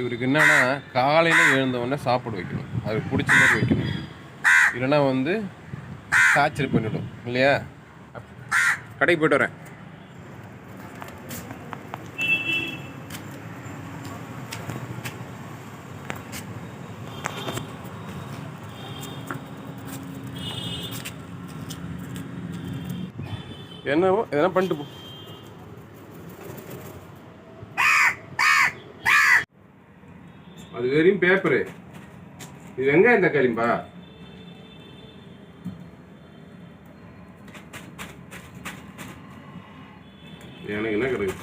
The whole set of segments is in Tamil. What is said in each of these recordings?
இவருக்கு என்னன்னா காலையில் எழுந்த உடனே சாப்பாடு வைக்கணும். அது பிடிச்ச மாதிரி வைக்கணும். இல்லைன்னா வந்து டார்ச்சர் பண்ணிடும் இல்லையா? கடைக்கு போயிட்டு வரேன். என்னவோ எதனா பண்ணிட்டு போ. அது வெறும் பேப்பரு. இது வெங்காயம் தக்காளிம்பா எனக்கு என்ன கிடையாது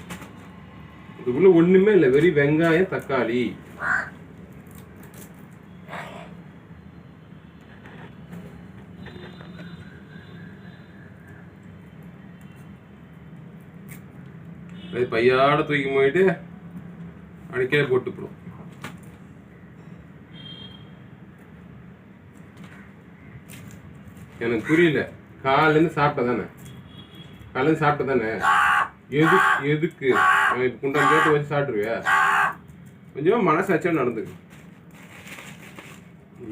இதுக்குள்ள ஒண்ணுமே இல்லை வெறும் வெங்காயம் தக்காளி. அது பையாட தூக்கி போயிட்டு அடிக்கே போட்டுப்படும். எனக்கு புரியல. காலேருந்து சாப்பிட்ட தானே? காலேருந்து சாப்பிட்ட தானே? எது எதுக்கு? அவன் இப்போ குண்டா கேட்டு வச்சு சாப்பிட்ருவியா கொஞ்சமாக மனசாட்சியாக நடந்துக்கு.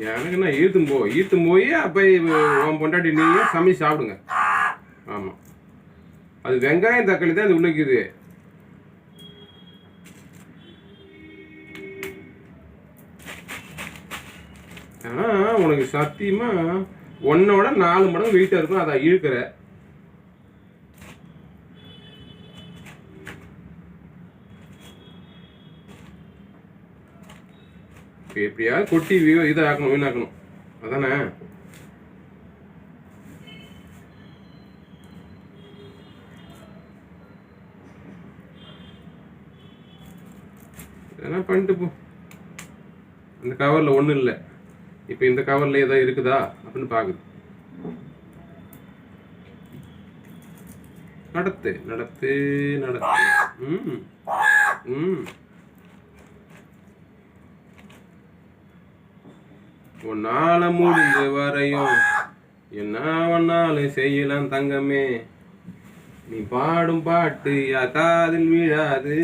எனக்கு என்ன ஈர்த்தும் போ ஈர்த்தும் போய் அப்போ உன் பொண்டாட்டி நீயும் சமைச்சு சாப்பிடுங்க. ஆமாம் அது வெங்காயம் தக்காளி தான் அது உள்ளிக்குது. ஆனால் உனக்கு சத்தியமாக ஒன்னோட நாலு மடங்கு வெயிட்டா இருக்கும். அதை இழுக்கிற. எப்படியா கொட்டி இதாக்கணும் வீணாக்கணும். அதானே? பண்ணிட்டு போ. அந்த கவரில் ஒன்றும் இல்லை. இப்போ இந்த கவரில் ஏதோ இருக்குதா? அப்படின்னு பார்க்குது. நடத்து நடத்து நடத்து. ம் ம். உன்னால முடிஞ்ச வரையும் என்ன ஒன்னாலும் செய்யலாம் தங்கமே. நீ பாடும் பாட்டு யா காதில் விழாது.